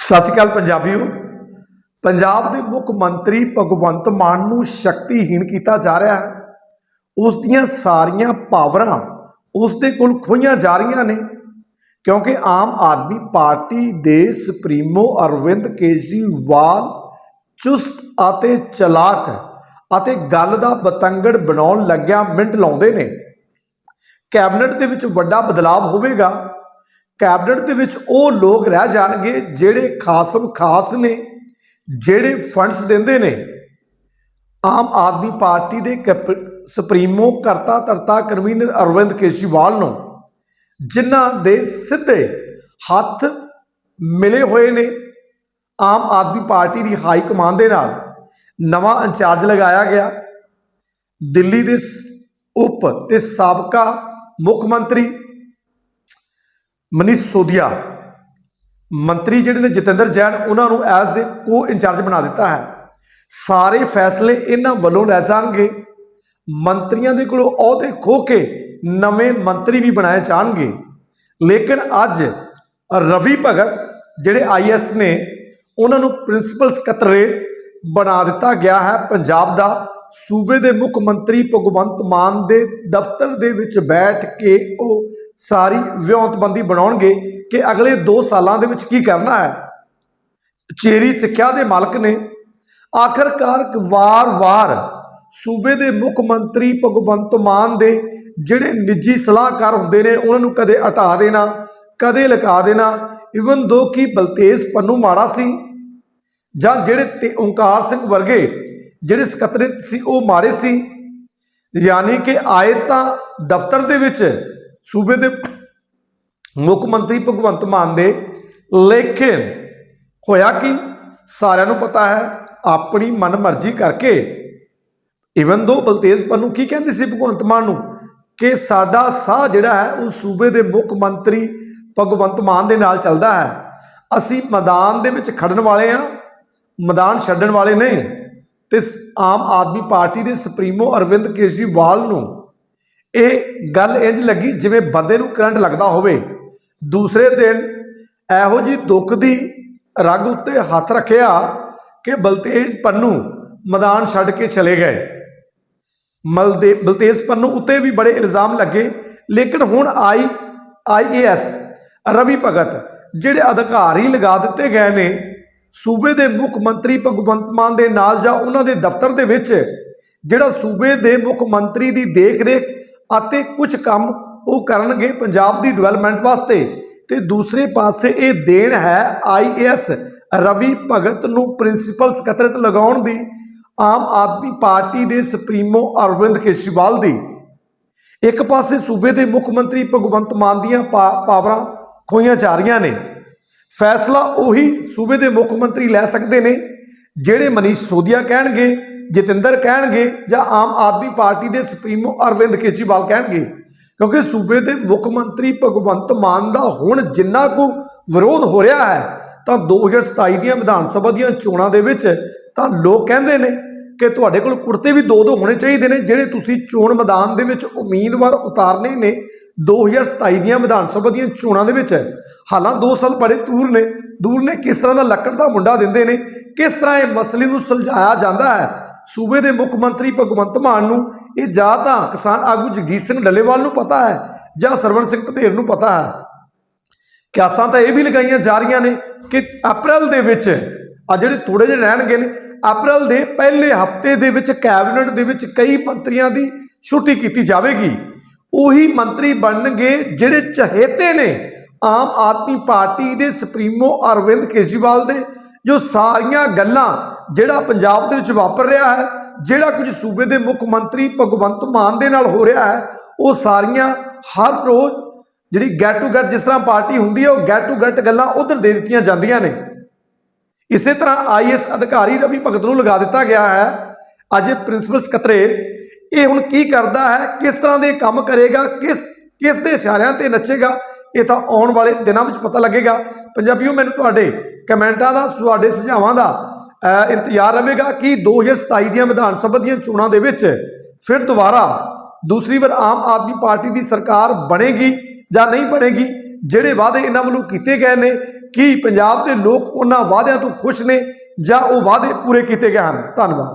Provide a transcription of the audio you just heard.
ਸਤਿ ਸ਼੍ਰੀ ਅਕਾਲ ਪੰਜਾਬੀਓ। ਪੰਜਾਬ ਦੇ ਮੁੱਖ ਮੰਤਰੀ ਭਗਵੰਤ ਮਾਨ ਨੂੰ ਸ਼ਕਤੀਹੀਣ ਕੀਤਾ ਜਾ ਰਿਹਾ ਹੈ। ਉਸ ਦੀਆਂ ਸਾਰੀਆਂ ਪਾਵਰਾਂ ਉਸ ਦੇ ਕੋਲ ਖੋਈਆਂ ਜਾ ਰਹੀਆਂ ਨੇ, ਕਿਉਂਕਿ ਆਮ ਆਦਮੀ ਪਾਰਟੀ ਦੇ ਸੁਪਰੀਮੋ ਅਰਵਿੰਦ ਕੇਜਰੀਵਾਲ ਚੁਸਤ ਅਤੇ ਚਲਾਕ ਅਤੇ ਗੱਲ ਦਾ ਬਤੰਗੜ ਬਣਾਉਣ ਲੱਗਿਆ ਮਿੰਟ ਲਾਉਂਦੇ ਨੇ। ਕੈਬਨਿਟ ਦੇ ਵਿੱਚ ਵੱਡਾ ਬਦਲਾਅ ਹੋਵੇਗਾ। ਕੈਬਨਿਟ ਦੇ ਵਿੱਚ ਉਹ ਲੋਕ ਰਹਿ ਜਾਣਗੇ ਜਿਹੜੇ ਖਾਸਮ ਖਾਸ ਨੇ, ਜਿਹੜੇ ਫੰਡਸ ਦਿੰਦੇ ਨੇ। ਆਮ ਆਦਮੀ ਪਾਰਟੀ ਦੇ ਕੈਪ- ਸੁਪਰੀਮੋ ਕਰਤਾ ਧਰਤਾ ਕਨਵੀਨਰ ਅਰਵਿੰਦ ਕੇਜਰੀਵਾਲ ਨੂੰ, ਜਿਨ੍ਹਾਂ ਦੇ ਸਿੱਧੇ ਹੱਥ ਮਿਲੇ ਹੋਏ ਨੇ। ਆਮ ਆਦਮੀ ਪਾਰਟੀ ਦੀ ਹਾਈ ਕਮਾਂਡ ਦੇ ਨਾਲ ਨਵਾਂ ਇੰਚਾਰਜ ਲਗਾਇਆ ਗਿਆ। ਦਿੱਲੀ ਦੇ ਉਪ ਤੇ ਸਾਬਕਾ ਮੁੱਖ ਮੰਤਰੀ ਮਨੀਸ਼ ਸੋਦੀਆ ਮੰਤਰੀ ਜਿਹੜੇ ਨੇ ਜਤਿੰਦਰ ਜੈਨ, ਉਹਨਾਂ ਨੂੰ ਐਜ਼ ਏ ਕੋ ਇੰਚਾਰਜ ਬਣਾ ਦਿੱਤਾ ਹੈ। ਸਾਰੇ ਫੈਸਲੇ ਇਹਨਾਂ ਵੱਲੋਂ ਲੈ ਜਾਣਗੇ। ਮੰਤਰੀਆਂ ਦੇ ਕੋਲੋਂ ਅਹੁਦੇ ਖੋ ਕੇ ਨਵੇਂ ਮੰਤਰੀ ਵੀ ਬਣਾਏ ਜਾਣਗੇ। ਲੇਕਿਨ ਅੱਜ ਰਵੀ ਭਗਤ ਜਿਹੜੇ ਆਈਐਸ ਨੇ, ਉਹਨਾਂ ਨੂੰ ਪ੍ਰਿੰਸੀਪਲ ਸਕੱਤਰੇਤ ਬਣਾ ਦਿੱਤਾ ਗਿਆ ਹੈ ਪੰਜਾਬ ਦਾ। ਸੂਬੇ ਦੇ ਮੁੱਖ ਮੰਤਰੀ ਭਗਵੰਤ ਮਾਨ ਦੇ ਦਫ਼ਤਰ ਦੇ ਵਿੱਚ ਬੈਠ ਕੇ ਉਹ ਸਾਰੀ ਵਿਉਂਤਬੰਦੀ ਬਣਾਉਣਗੇ ਕਿ ਅਗਲੇ 2 ਸਾਲਾਂ ਦੇ ਵਿੱਚ ਕੀ ਕਰਨਾ ਹੈ। ਚੇਰੀ ਸਿੱਖਿਆ ਦੇ ਮਾਲਕ ਨੇ ਆਖਰਕਾਰ ਵਾਰ-ਵਾਰ ਸੂਬੇ ਦੇ ਮੁੱਖ ਮੰਤਰੀ ਭਗਵੰਤ ਮਾਨ ਦੇ ਜਿਹੜੇ ਨਿੱਜੀ ਸਲਾਹਕਾਰ ਹੁੰਦੇ ਨੇ, ਉਹਨਾਂ ਨੂੰ ਕਦੇ ਹਟਾ ਦੇਣਾ, ਕਦੇ ਲਗਾ ਦੇਣਾ ਇਵਨ ਦੋ ਕਿ ਬਲਤੇਜ ਪੰਨੂ ਮਾੜਾ ਸੀ ਜਾਂ ਜਿਹੜੇ ਤੇ ਸਿੰਘ ਵਰਗੇ ਜਿਹੜੇ ਸਕੱਤਰੇਤ ਸੀ, ਉਹ ਮਾਰੇ ਸੀ। ਯਾਨੀ ਕਿ ਆਏ ਤਾਂ ਦਫ਼ਤਰ ਦੇ ਵਿੱਚ ਸੂਬੇ ਦੇ ਮੁੱਖ ਮੰਤਰੀ ਭਗਵੰਤ ਮਾਨ ਦੇ ਲੇਕਿਨ ਹੋਇਆ ਕਿ ਸਾਰਿਆਂ ਨੂੰ ਪਤਾ ਹੈ, ਆਪਣੀ ਮਨਮਰਜ਼ੀ ਕਰਕੇ ਇਵਨ ਦੋ ਬਲਤੇਜ ਪੰਨੂ ਕੀ ਕਹਿੰਦੇ ਸੀ ਭਗਵੰਤ ਮਾਨ ਨੂੰ ਕਿ ਸਾਡਾ ਸਾਹ ਜਿਹੜਾ ਹੈ, ਉਹ ਸੂਬੇ ਦੇ ਮੁੱਖ ਮੰਤਰੀ ਭਗਵੰਤ ਮਾਨ ਦੇ ਨਾਲ ਚੱਲਦਾ ਹੈ। ਅਸੀਂ ਮੈਦਾਨ ਦੇ ਵਿੱਚ ਖੜਨ ਵਾਲੇ ਆ ਮੈਦਾਨ ਛੱਡਣ ਵਾਲੇ ਨਹੀਂ। ਤੇ ਸ- ਆਮ ਆਦਮੀ ਪਾਰਟੀ ਦੇ ਸੁਪਰੀਮੋ ਅਰਵਿੰਦ ਕੇਜਰੀਵਾਲ ਨੂੰ ਇਹ ਗੱਲ ਇੰਜ ਲੱਗੀ ਜਿਵੇਂ ਬੰਦੇ ਨੂੰ ਕਰੰਟ ਲੱਗਦਾ ਹੋਵੇ। ਦੂਸਰੇ ਦਿਨ ਇਹੋ ਜੀ ਦੁੱਖ ਦੀ ਰਗ ਉੱਤੇ ਹੱਥ ਰੱਖਿਆ ਕਿ ਬਲਤੇਜ ਪੰਨੂ ਮੈਦਾਨ ਛੱਡ ਕੇ ਚਲੇ ਗਏ। ਮਲਦੇ, ਬਲਤੇਜ ਪੰਨੂ ਉੱਤੇ ਵੀ ਬੜੇ ਇਲਜ਼ਾਮ ਲੱਗੇ, ਲੇਕਿਨ ਹੁਣ ਆਈ ਆਈਏਐਸ ਰਵੀ ਭਗਤ, ਜਿਹੜੇ ਅਧਿਕਾਰੀ ਲਗਾ ਦਿੱਤੇ ਗਏ ਨੇ ਸੂਬੇ ਦੇ ਮੁੱਖ ਮੰਤਰੀ ਭਗਵੰਤ ਮਾਨ ਦੇ ਨਾਲ ਜਾਂ ਉਹਨਾਂ ਦੇ ਦਫ਼ਤਰ ਦੇ ਵਿੱਚ, ਜਿਹੜਾ ਸੂਬੇ ਦੇ ਮੁੱਖ ਮੰਤਰੀ ਦੀ ਦੇਖ-ਰੇਖ ਅਤੇ ਕੁਝ ਕੰਮ ਉਹ ਕਰਨਗੇ ਪੰਜਾਬ ਦੀ ਡਿਵੈਲਪਮੈਂਟ ਵਾਸਤੇ। ਤੇ ਦੂਸਰੇ ਪਾਸੇ ਇਹ ਦੇਣ ਹੈ ਆਈਏਐਸ ਰਵੀ ਭਗਤ ਨੂੰ ਪ੍ਰਿੰਸੀਪਲ ਸਕੱਤਰਤ ਲਗਾਉਣ ਦੀ, ਆਮ ਆਦਮੀ ਪਾਰਟੀ ਦੇ ਸੁਪਰੀਮੋ ਅਰਵਿੰਦ ਕੇਜਰੀਵਾਲ ਦੀ। ਇੱਕ ਪਾਸੇ ਸੂਬੇ ਦੇ ਮੁੱਖ ਮੰਤਰੀ ਭਗਵੰਤ ਮਾਨ ਦੀਆਂ ਪਾ- ਪਾਵਰਾਂ ਖੋਈਆਂ ਜਾ ਰਹੀਆਂ ਨੇ। ਫੈਸਲਾ ਉਹੀ ਸੂਬੇ ਦੇ ਮੁੱਖ ਮੰਤਰੀ ਲੈ ਸਕਦੇ ਨੇ, ਜਿਹੜੇ ਮਨੀਸ਼ ਸੋਧਿਆ ਕਹਿਣਗੇ, ਜਤਿੰਦਰ ਕਹਿਣਗੇ ਜਾਂ ਆਮ ਆਦਮੀ ਪਾਰਟੀ ਦੇ ਸੁਪਰੀਮੋ ਅਰਵਿੰਦ ਕੇਜਰੀਵਾਲ ਕਹਿਣਗੇ। ਕਿਉਂਕਿ ਸੂਬੇ ਦੇ ਮੁੱਖ ਮੰਤਰੀ ਭਗਵੰਤ ਮਾਨ ਦਾ ਹੁਣ ਜਿੰਨਾ ਕੁ ਵਿਰੋਧ ਹੋ ਰਿਹਾ ਹੈ, ਤਾਂ 2027 ਦੀਆਂ ਵਿਧਾਨ ਸਭਾ ਦੀਆਂ ਚੋਣਾਂ ਦੇ ਵਿੱਚ ਤਾਂ ਲੋਕ ਕਹਿੰਦੇ ਨੇ ਕਿ ਤੁਹਾਡੇ ਕੋਲ ਕੁੜਤੇ ਵੀ ਦੋ ਦੋ ਹੋਣੇ ਚਾਹੀਦੇ ਨੇ, ਜਿਹੜੇ ਤੁਸੀਂ ਚੋਣ ਮੈਦਾਨ ਦੇ ਵਿੱਚ ਉਮੀਦਵਾਰ ਉਤਾਰਨੇ ਨੇ। 2027 ਦੀਆਂ ਵਿਧਾਨ ਸਭਾ ਦੀਆਂ ਚੋਣਾਂ ਦੇ ਵਿੱਚ। ਹਾਲਾਂ 2 ਸਾਲ ਬੜੇ ਦੂਰ ਨੇ। ਦੂਰ ਨੇ ਕਿਸ ਤਰ੍ਹਾਂ ਦਾ ਲੱਕੜ ਦਾ ਮੁੰਡਾ ਦਿੰਦੇ ਨੇ, ਕਿਸ ਤਰ੍ਹਾਂ ਇਹ ਮਸਲੇ ਨੂੰ ਸੁਲਝਾਇਆ ਜਾਂਦਾ ਹੈ। ਸੂਬੇ ਦੇ ਮੁੱਖ ਮੰਤਰੀ ਭਗਵੰਤ ਮਾਨ ਨੂੰ ਇਹ ਜਾਂ ਤਾਂ ਕਿਸਾਨ ਆਗੂ ਜਗਜੀਤ ਸਿੰਘ ਡੱਲੇਵਾਲ ਨੂੰ ਪਤਾ ਹੈ ਜਾਂ ਸਰਵਣ ਸਿੰਘ ਪਧੇਰ ਨੂੰ ਪਤਾ ਹੈ। ਕਿਆਸਾਂ ਤਾਂ ਇਹ ਵੀ ਲਗਾਈਆਂ ਜਾ ਰਹੀਆਂ ਨੇ ਕਿ ਅਪ੍ਰੈਲ ਦੇ ਵਿੱਚ ਆ ਜਿਹੜੇ ਥੋੜੇ ਜਿਹੇ ਰਹਿਣਗੇ ਨੇ, ਅਪ੍ਰੈਲ ਦੇ ਪਹਿਲੇ ਹਫ਼ਤੇ ਦੇ ਵਿੱਚ ਕੈਬਨਿਟ ਦੇ ਵਿੱਚ ਕਈ ਮੰਤਰੀਆਂ ਦੀ ਛੁੱਟੀ ਕੀਤੀ ਜਾਵੇਗੀ। ਉਹੀ ਮੰਤਰੀ ਬਣਨਗੇ ਜਿਹੜੇ ਚਹੇਤੇ ਨੇ ਆਮ ਆਦਮੀ ਪਾਰਟੀ ਦੇ ਸੁਪਰੀਮੋ ਅਰਵਿੰਦ ਕੇਜਰੀਵਾਲ ਦੇ, ਜੋ ਸਾਰੀਆਂ ਗੱਲਾਂ ਜਿਹੜਾ ਪੰਜਾਬ ਦੇ ਵਿੱਚ ਵਾਪਰ ਰਿਹਾ ਹੈ, ਜਿਹੜਾ ਕੁਝ ਸੂਬੇ ਦੇ ਮੁੱਖ ਮੰਤਰੀ ਭਗਵੰਤ ਮਾਨ ਦੇ ਨਾਲ ਹੋ ਰਿਹਾ ਹੈ, ਉਹ ਸਾਰੀਆਂ ਹਰ ਰੋਜ਼ ਜਿਹੜੀ ਗੈਟ ਟੂ ਗੈਟ ਜਿਸ ਤਰ੍ਹਾਂ ਪਾਰਟੀ ਹੁੰਦੀ ਹੈ, ਉਹ ਗੈਟ ਟੂ ਗੈਟ ਗੱਲਾਂ ਉਧਰ ਦੇ ਦਿੱਤੀਆਂ ਜਾਂਦੀਆਂ ਨੇ। ਇਸੇ ਤਰ੍ਹਾਂ ਆਈਐਸ ਅਧਿਕਾਰੀ ਰਵੀ ਭਗਤ ਨੂੰ ਲਗਾ ਦਿੱਤਾ ਗਿਆ ਹੈ। ਅੱਜ ਪ੍ਰਿੰਸੀਪਲ ਸਕੱਤਰੇ, ਇਹ ਹੁਣ ਕੀ ਕਰਦਾ ਹੈ? ਕਿਸ ਤਰ੍ਹਾਂ ਦੇ ਕੰਮ ਕਰੇਗਾ? ਕਿਸ ਕਿਸ ਦੇ ਇਸ਼ਾਰਿਆਂ ਤੇ ਨੱਚੇਗਾ? ਇਹ ਤਾਂ ਆਉਣ ਵਾਲੇ ਦਿਨਾਂ ਵਿੱਚ ਪਤਾ ਲੱਗੇਗਾ। ਪੰਜਾਬੀਓ, ਮੈਨੂੰ ਤੁਹਾਡੇ ਕਮੈਂਟਾਂ ਦਾ, ਤੁਹਾਡੇ ਸੁਝਾਵਾਂ ਦਾ ਇੰਤਜ਼ਾਰ ਰਹੇਗਾ ਕਿ 2027 ਦੀਆਂ ਵਿਧਾਨ ਸਭਾ ਦੀਆਂ ਚੋਣਾਂ ਦੇ ਵਿੱਚ ਫਿਰ ਦੁਬਾਰਾ ਦੂਸਰੀ ਵਾਰ ਆਮ ਆਦਮੀ ਪਾਰਟੀ ਦੀ ਸਰਕਾਰ ਬਣੇਗੀ ਜਾਂ ਨਹੀਂ ਬਣੇਗੀ? ਜਿਹੜੇ ਵਾਅਦੇ ਇਹਨਾਂ ਵੱਲੋਂ ਕੀਤੇ ਗਏ ਨੇ, ਕੀ ਪੰਜਾਬ ਦੇ ਲੋਕ ਉਹਨਾਂ ਵਾਅਦਿਆਂ ਤੋਂ ਖੁਸ਼ ਨੇ ਜਾਂ ਉਹ ਵਾਅਦੇ ਪੂਰੇ ਕੀਤੇ ਗਏ ਹਨ? ਧੰਨਵਾਦ।